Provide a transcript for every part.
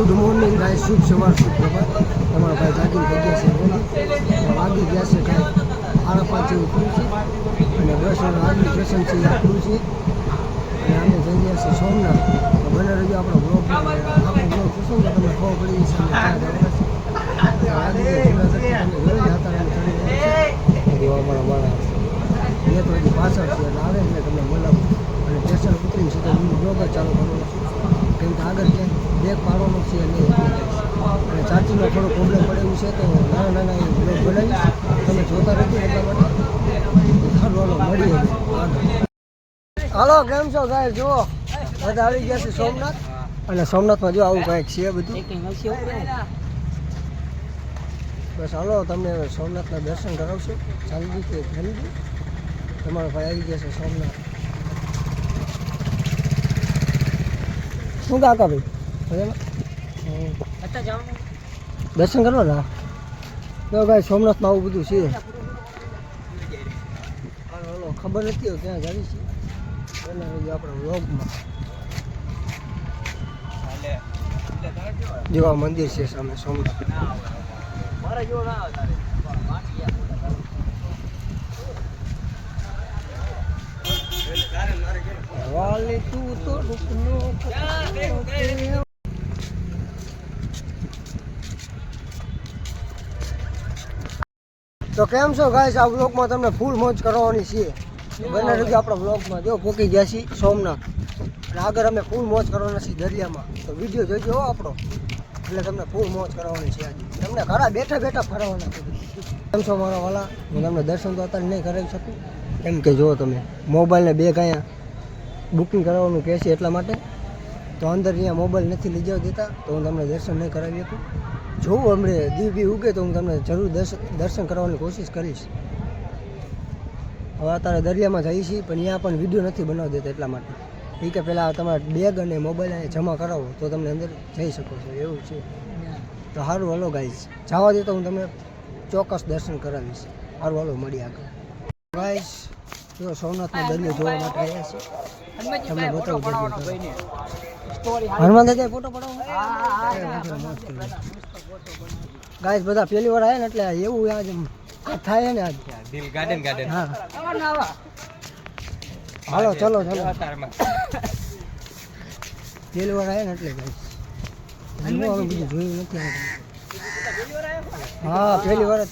Good morning ગાય શુભ સવાર શુભ પ્રભાત તમારા ભાઈ જાગીર થઈ ગયા છે. વાગી ગયા છે કાંઈ સાડા પાંચ થયું છે. અને વાગે આગલું સ્ટેશન છે, એ આપણું છે. અને અમે જઈ ગયા છીએ સોમનાથ. બને રહ્યું આપણો બ્લોગ આપણો બ્લોક જોશો ને, તમને ખબર પડી છે. તમે છે. એ તો હજી પાછળ છે, એટલે આવે એટલે તમને બોલાવું. અને સ્ટેશન ઉતરી સીધો હું બ્લોગ જ ચાલુ કરવાનો છું. કેમ કે આગળ ક્યાંય બ્રેક પાડવાનો છે નહીં અને ચાર્જિંગનો થોડો પ્રોબ્લેમ પડે એવું છે તો નાના નાના એ બ્લોગ બનાવીશ. તમે જોતા રહેજો એટલા માટે. મળીએ હાલો કેમ છો સાહેબ? જુઓ બધા આવી ગયા છે સોમનાથ. અને સોમનાથમાં જો આવું કાંઈક છે બધું. બસ હાલો તમને સોમનાથના દર્શન કરાવશું. જલ્દી કે જલ્દી. તમારો ભાઈ આવી ગયા છે સોમનાથ. શું કાકા ભાઈ? દર્શન કરવા ના તો ભાઈ સોમનાથમાં આવું બધું છે. ખબર નથી ક્યાં જાવી છે. એના આપણે વ્લોગમાં. જેવા મંદિર છે સામે સોમનાથ. વાલી તું તો tutto lo તો કેમ છો ગાઈસ આ બ્લોગમાં તમને ફૂલ મોજ કરવાની છીએ. બને રહેજો આપણા બ્લોગમાં જો, પોકી ગયા છીએ સોમનાથ. અને આગળ અમે ફૂલ મોજ કરવાના છીએ દરિયામાં. તો વીડિયો જોઈજો હો આપણો. એટલે તમને ફૂલ મોજ કરવાની છે આજે. તમને ઘરા બેઠા બેઠા ફરવાના કેમ છો મારા વાલા? હું તમને દર્શન તો અત્યારે નહીં કરાવી શકું. કેમ કે જો તમે મોબાઈલને બે અહીંયા બુકિંગ કરાવવાનું કહે એટલા માટે. તો અંદર અહીંયા મોબાઈલ નથી લઈ જવા દેતા, તો હું તમને દર્શન નહીં કરાવી શકું. જોઉં હમણાં, દીવ બી ઉગે તો હું તમને જરૂર દર્શન દર્શન કરવાની કોશિશ કરીશ. હવે અત્યારે દરિયામાં જઈએ છીએ, પણ અહીંયા પણ વીડિયો નથી બનાવી દેતા એટલા માટે. એ કે પહેલાં તમારા બેગ અને મોબાઈલ અહીંયા જમા કરાવો, તો તમને અંદર જઈ શકો છો, એવું છે. તો સારું, હલો ગાઈશ જવા દે તો હું તમને ચોક્કસ દર્શન કરાવીશ. સારું, હલો મળી આગળ. ગાઈશ જો સોમનાથનો દરિયો જોવા માટે આવ્યા છે તમને બતાવું હનુમાન દાદા ફોટો પડાવો ગાઈસ બધા પહેલી વાર આવ્યા ને એટલે એવું આજ થાય ને આજ દિલ ગાર્ડન ગાર્ડન હા હાલો ચલો ચલો પહેલી વાર આવ્યા ને એટલે ગાઈસ જોયું નથી હા પહેલી વાર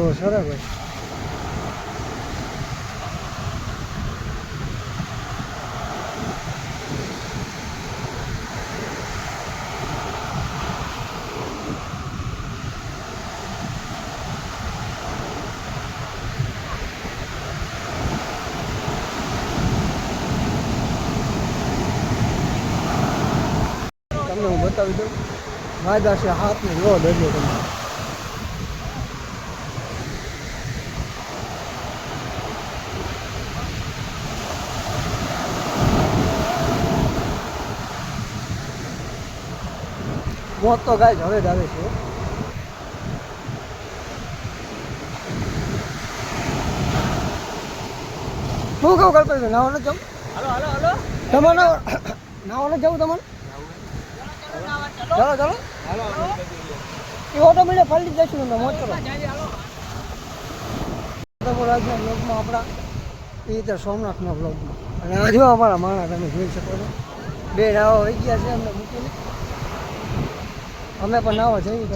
જ સરસ ભાઈ તમને હું બતાવી દઉં. મારા છે હાથને લો દરિયો તમે મોત તો ગાય હવે જ આવે છે. શું કહું કલ્પેશ નાવા નથી જમ હલો હલો હલો. તમારે નાવા નથી જવું તમારે ચાલો ચાલો. હાલો એ મળે ફરી જશું તમે મોજ કરો. આજના બ્લોગમાં આપણા એ રીતે સોમનાથના બ્લોગમાં અને હજુ અમારા માણસ તમે જોઈ શકો છો. બે નાવા વહી ગયા છે અમને મૂકીને. અમે પણ નાવા જઈએ!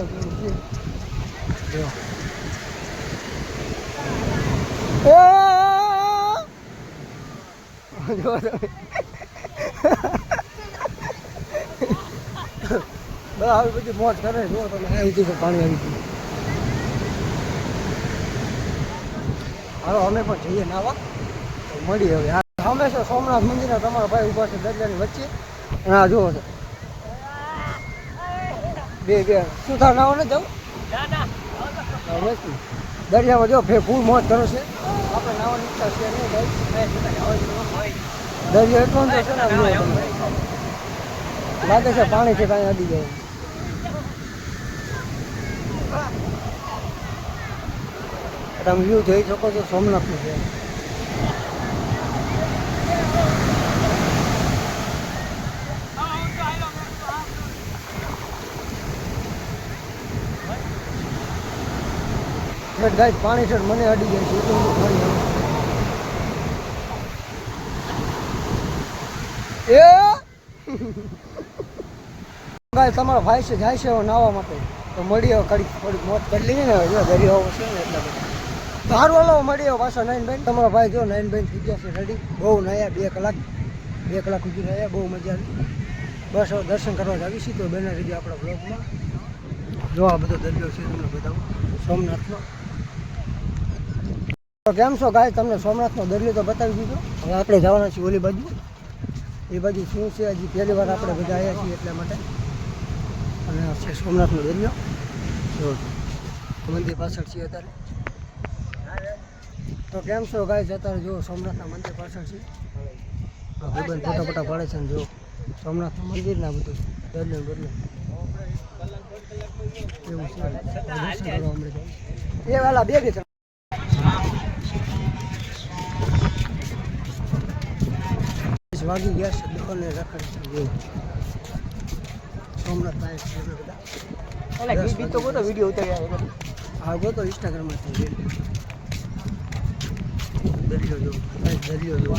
બધા આવી બધી મોજ કરે જો તમે આવી ગયું પાણી આવી ગયું હાલો અમે પણ જઈએ નાવા મળીએ હવે હંમેશા સોમનાથ મંદિરના તમારા ભાઈ ઊભા છે દરિયાની વચ્ચે અને આ જુઓ છો બે બે. શું થાય નાવા ને જવું દરિયામાં જો ફે ફૂલ મોજ કરો છે. આપણે નાવાની ઈચ્છા છે નહીં દરિયો એટલો ને છે ને લાગે છે પાણી છે કાંઈ અડી જાય. તમે વ્યૂ જોઈ શકો છો સોમનાથનું છે. ઠેઠ ગાય પાણી સર મને અડી જાય છે એટલું બધું પાણી આવે. ગાય તમારો ભાઈ છે, જાય છે હવે નાહવા માટે. તો મળીએ કડીક થોડીક મોત કરી લઈએ ને, જો ઘરી આવો છે ને એટલા બધા. સારું હાલો મળીએ પાછા નાઈન બેન તમારો ભાઈ જો નાઈન બેન થઈ ગયા છે રેડી બહુ નાયા, બે કલાક બે કલાક સુધી રહ્યા બહુ મજા આવી. બસ હવે દર્શન કરવા જ આવી છીએ તો બેના રીતે આપણા બ્લોગમાં જો આ બધો દરિયો છે, તમને બતાવું. સોમનાથનો. તો કેમ છો ગાય? તમને સોમનાથનો દરિયો તો બતાવી દીધો. હવે આપણે જવાના છીએ ઓલી બાજુ. એ બાજુ શું છે? હજી પહેલી વાર આપણે બધા આવ્યા છીએ એટલા માટે. અને છે સોમનાથનો દરિયો. મંદિર પાછળ છીએ અત્યારે. તો કેમ છો ગાય? અત્યારે જો સોમનાથના મંદિર પાછળ છે ભગવાન ભાઈબંધ ફોટા ફોટા પાડે છે ને જો સોમનાથનું મંદિર ના બધું. દરિયો ને બદલે એવું છે. એ વાલા બે બે વાગી ગયા છે દુકાને રખડ છે જો સોમનાથ પાસે છે એટલે બધા એટલે ગીત બીત તો બોલો વીડિયો ઉતાર્યા હા જો તો ઇન્સ્ટાગ્રામમાં છે દરિયો જો ગાઈસ, દરિયો જો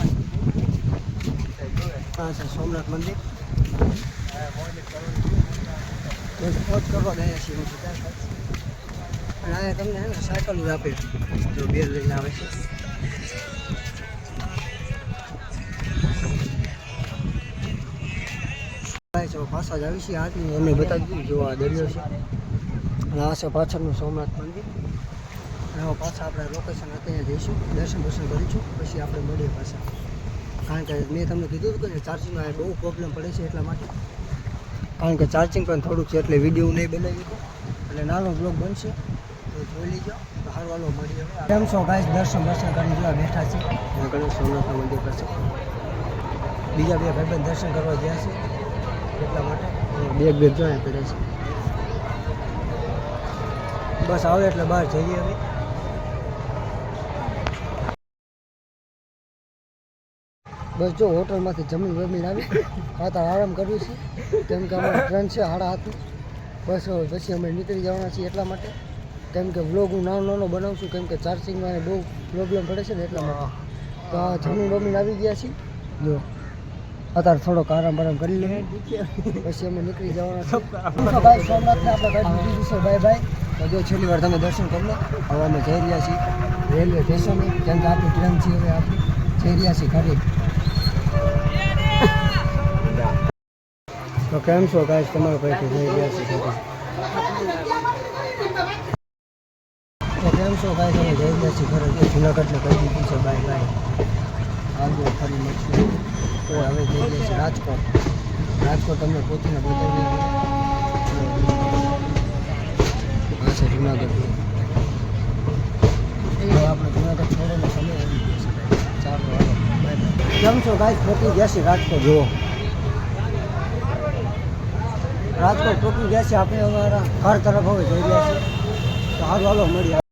હા છે સોમનાથ મંદિર બસ મોજ કરવા ગયા છીએ હું બધા અને અહીંયા તમને હે ને સાયકલ જ આપે જો બે લઈને આવે છે ભાઈ પાછા જ આવી છીએ. આજની અમે બતાવી દીધું જો આ દરિયો છે. અને આ છે પાછળનું સોમનાથ મંદિર. અને પાછા આપણે લોકેશન અત્યારે જઈશું. દર્શન દર્શન કરીશું. પછી આપણે મળીએ પાછા. કારણ કે મેં તમને કીધું હતું કે ચાર્જિંગમાં બહુ પ્રોબ્લેમ પડે છે એટલા માટે. કારણ કે ચાર્જિંગ પણ થોડુંક છે એટલે વીડિયો નહીં બનાવી હતો એટલે નાનો બ્લોગ બનશે. તો જોઈ લીજો. હારું હાલો, મળીએ હવે. કેમ છો ગાઈસ દર્શન દર્શન કરી જોવા બેઠા છે. ગણેશ સોમનાથના મંદિર પાસે. બીજા બે ભાઈબંધ દર્શન કરવા ગયા છે. એટલા માટે. બેગ બેગ જોયા કરે છે. બસ આવે એટલે બહાર જઈએ હવે. બસ જો હોટલમાંથી જમીન વમીન આવી. ખાતા આરામ કર્યું છે. કેમ કે અમારે ટ્રેન છે સાડા હાથની બસ પછી અમે નીકળી જવાના છીએ એટલા માટે. કેમ કે વ્લોગ હું નાનો નાનો બનાવું છું. કેમ કે ચાર્જિંગમાં બહુ પ્રોબ્લેમ પડે છે ને એટલા માટે. તો આ જમીન બમીન આવી ગયા છીએ. જો. અત્યારે થોડોક આરામ આરામ કરી લઈએ. પછી અમે નીકળી જવાના ભાઈ સોમનાથને જો છેલ્લી વાર તમે દર્શન કરી લો. હવે અમે જઈ રહ્યા છીએ રેલવે સ્ટેશને. કેમ કે આપણી ટ્રેન છે હવે આપણી જઈ રહ્યા છીએ ખરી તો કેમ છો ગાય તમારા પૈકી જઈ રહ્યા છીએ તો કેમ છો અમે જઈ રહ્યા છીએ ઘરે. જુનાગઢને કહી દીધું છે. Bye bye. આવજો ફરી મળશું. તો હવે જઈ રહ્યા છીએ રાજકોટ. રાજકોટ તમને પોતીને બતાવી આ છે જુનાગઢ. હવે આપણે જુનાગઢ છોડેલો સમય આવી ગયો છે. ચાલો હાલો બાય બાય કેમ છો ગાઈસ પહોંચી ગયા છે રાજકોટ? જુઓ. રાજકોટ પહોંચી ગયા છે આપણે અમારા ઘર તરફ હવે જઈ રહ્યા છીએ. તો હાલો હાલો મળીએ.